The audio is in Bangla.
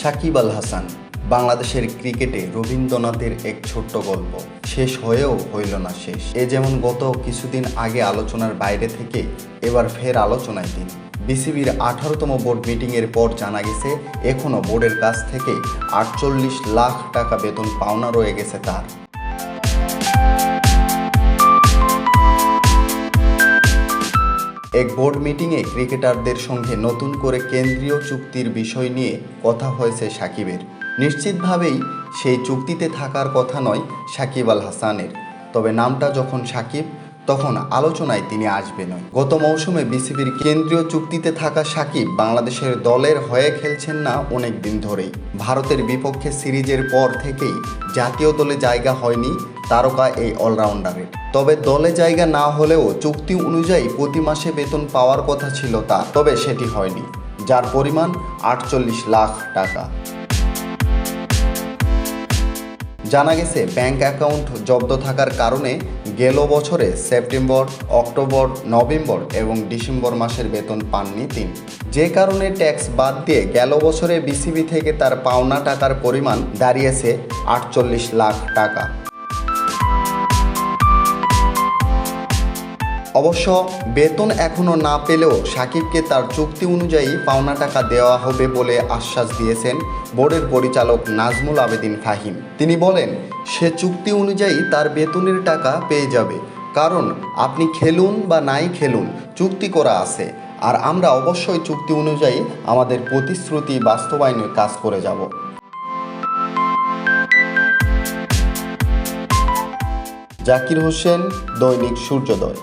সাকিব আল হাসান, বাংলাদেশের ক্রিকেটে রবীন্দ্রনাথের এক ছোট্ট গল্প। শেষ হয়েও হইল না শেষ। এ যেমন গত কিছুদিন আগে আলোচনার বাইরে থেকে, এবার ফের আলোচনায় তিনি। বিসিবির আঠারোতম বোর্ড মিটিংয়ের পর জানা গেছে এখনও বোর্ডের কাছ থেকে আটচল্লিশ লাখ টাকা বেতন পাওনা রয়ে গেছে তার। এক বোর্ড মিটিংয়ে ক্রিকেটারদের সঙ্গে নতুন করে কেন্দ্রীয় চুক্তির বিষয় নিয়ে কথা হয়েছে সাকিবের। নিশ্চিতভাবেই সেই চুক্তিতে থাকার কথা নয় সাকিব আল হাসানের। তবে নামটা যখন সাকিব, তখন আলোচনায় তিনি আসবেনই গত মৌসুমে বিসিবির কেন্দ্রীয় চুক্তিতে থাকা সাকিব বাংলাদেশের দলের হয়ে খেলছেন না অনেক দিন ধরেই। ভারতের বিপক্ষে সিরিজের পর থেকেই জাতীয় দলে জায়গা হয়নি তারকা এই অলরাউন্ডারের। তবে দলে জায়গা না হলেও চুক্তি অনুযায়ী প্রতি মাসে বেতন পাওয়ার কথা ছিল তার। তবে সেটি হয়নি, যার পরিমাণ আটচল্লিশ লাখ টাকা। জানা গেছে, ব্যাংক অ্যাকাউন্ট জব্দ থাকার কারণে গেল বছরে সেপ্টেম্বর, অক্টোবর, নভেম্বর এবং ডিসেম্বর মাসের বেতন পাননি তিনি। যে কারণে ট্যাক্স বাদ দিয়ে গেল বছরে বিসিবি থেকে তার পাওনা টাকার পরিমাণ দাঁড়িয়েছে আটচল্লিশ লাখ টাকা। অবশ্য বেতন এখনও না পেলেও সাকিবকে তার চুক্তি অনুযায়ী পাওনা টাকা দেওয়া হবে বলে আশ্বাস দিয়েছেন বোর্ডের পরিচালক নাজমুল আবেদিন ফাহিম। তিনি বলেন, সে চুক্তি অনুযায়ী তার বেতনের টাকা পেয়ে যাবে। কারণ আপনি খেলুন বা নাই খেলুন, চুক্তি করা আছে। আর আমরা অবশ্যই চুক্তি অনুযায়ী আমাদের প্রতিশ্রুতি বাস্তবায়নের কাজ করে যাব। জাকির হোসেন, দৈনিক সূর্যোদয়।